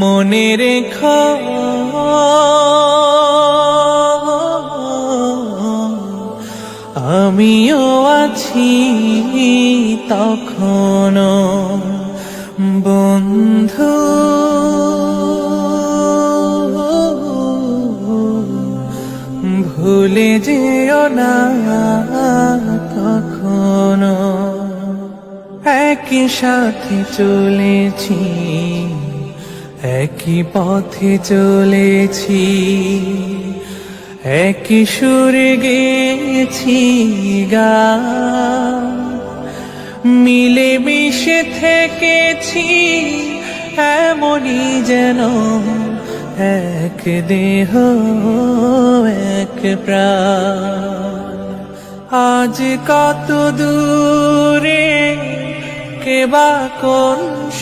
মনে রেখো। আমিও আছি তখন বন্ধু। ভুলে যেও না কখনো একই সাথে চলেছি। একই পথে চলেছি, একই সুরে গেছি গা। মিলে মিশে থেকেছি, এমনই যেন এক দেহ, এক প্রাণ। আজ কত দূরে কেবা কোন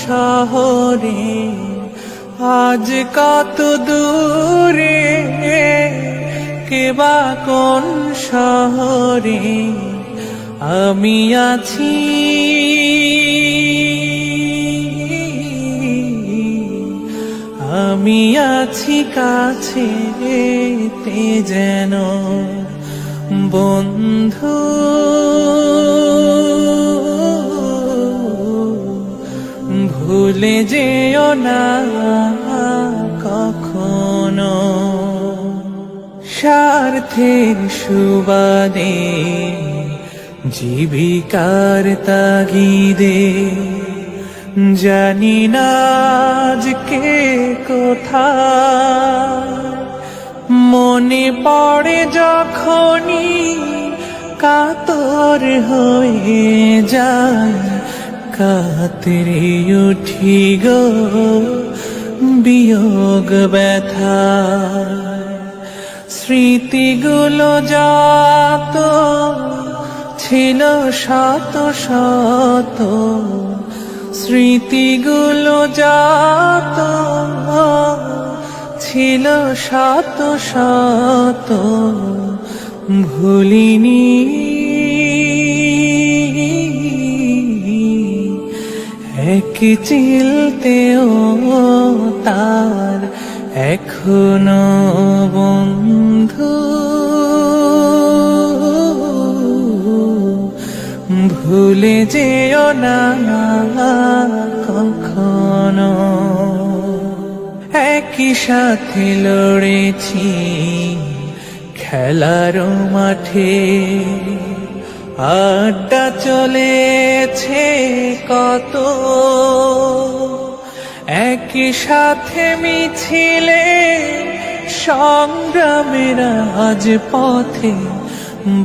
শহরে আজ কত দূরে কেবা কোন শহরে আমি আছি? আমি আছি কাছে তে যেন বন্ধু। ভুলে যেও না কখনো। স্বার্থের সুবাদে জীবিকার তাগিদে জানি না আজকে কোথায়। মনে পড়ে যখনই কাতর হয়ে যায়। কাতরে উঠি গো, বিয়োগ ব্যথা। স্মৃতিগুলো যত ছিল শত শত, স্মৃতিগুলো যত ছিল শত শত, ভুলিনি এক চিলতেও তার এখনও বন্ধু। ভুলে যেও না কখনো। একই সাথে লড়েছি খেলার মাঠে। আড্ডা চলেছে কত। একই সাথে মিছিলে সংগ্রামের আজ পথে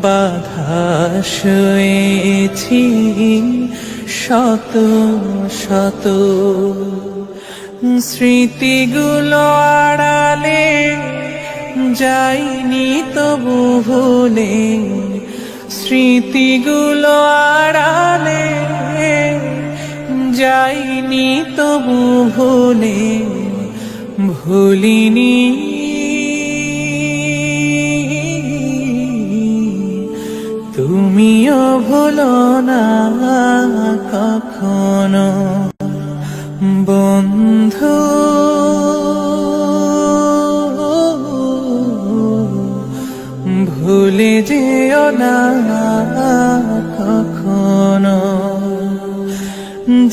বাধা শুয়েছি শত শত। স্মৃতিগুলো আড়ালে যাইনি তবু ভুলে স্মৃতিগুলো আড়ালে যাইনি তবু ভুলে ভুলিনি। তুমিও ভুলো না কখনো বন্ধু।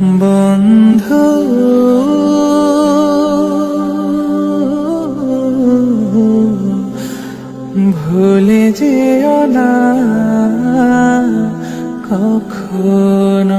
বন্ধু। ভুলে যেও না কখনো।